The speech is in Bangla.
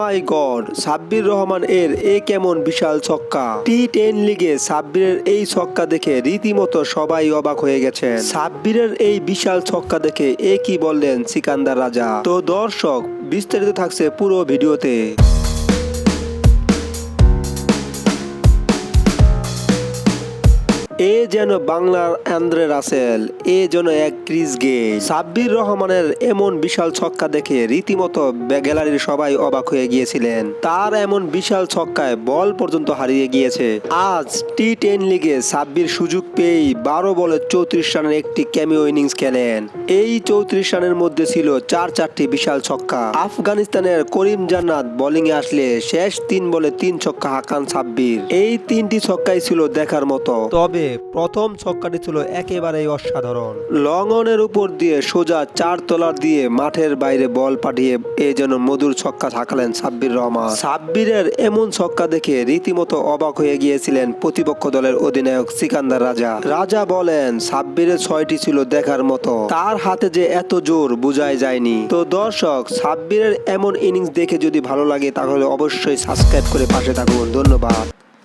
মাই গড, সাব্বির রহমান এর এ কেমন বিশাল ছক্কা? টি টেন লিগে সাব্বিরের এই ছক্কা দেখে রীতিমতো সবাই অবাক হয়ে গেছে সাব্বিরের এই বিশাল ছক্কা দেখে এ কি বললেন সিকান্দার রাজা? তো দর্শক, বিস্তারিত থাকছে পুরো ভিডিওতে। এ যেন বাংলার আন্দ্রে রাসেল, এ যেন এক ক্রিস গে সাব্বির রহমানের এমন বিশাল ছক্কা দেখে রীতিমতো গ্যালারির সবাই অবাক হয়ে গিয়েছিলেন। তার এমন বিশাল ছক্কায় বল পর্যন্ত হারিয়ে গিয়েছে। আজ টি টেন লিগে সাব্বির সুযোগ পেয়েই বারো বলে চৌত্রিশ রানের একটি ক্যামিও ইনিংস খেলেন। এই চৌত্রিশ রানের মধ্যে ছিল চার চারটি বিশাল ছক্কা। আফগানিস্তানের করিম জান্নাত বোলিং এ আসলে শেষ তিন বলে তিন ছক্কা হাকান সাব্বির। এই তিনটি ছক্কাই ছিল দেখার মতো। তবে প্রথম ছক্কাটি ছিল একেবারেই অসাধারণ। লং অনের উপর দিয়ে সোজা চার তলার দিয়ে মাঠের বাইরে বল পাঠিয়ে এ যেন মধুর ছক্কা হাঁকালেন সাব্বির রহমান। সাব্বিরের এমন ছক্কা দেখে রীতিমতো অবাক হয়ে গিয়েছিলেন প্রতিপক্ষ দলের অধিনায়ক সিকান্দার রাজা। রাজা বলেন, সাব্বিরের ছয়টি ছিল দেখার মতো। তার হাতে যে এত জোর বোঝাই যায়নি। তো দর্শক, সাব্বিরের এমন ইনিংস দেখে যদি ভালো লাগে তাহলে অবশ্যই সাবস্ক্রাইব করে পাশে থাকুন। ধন্যবাদ।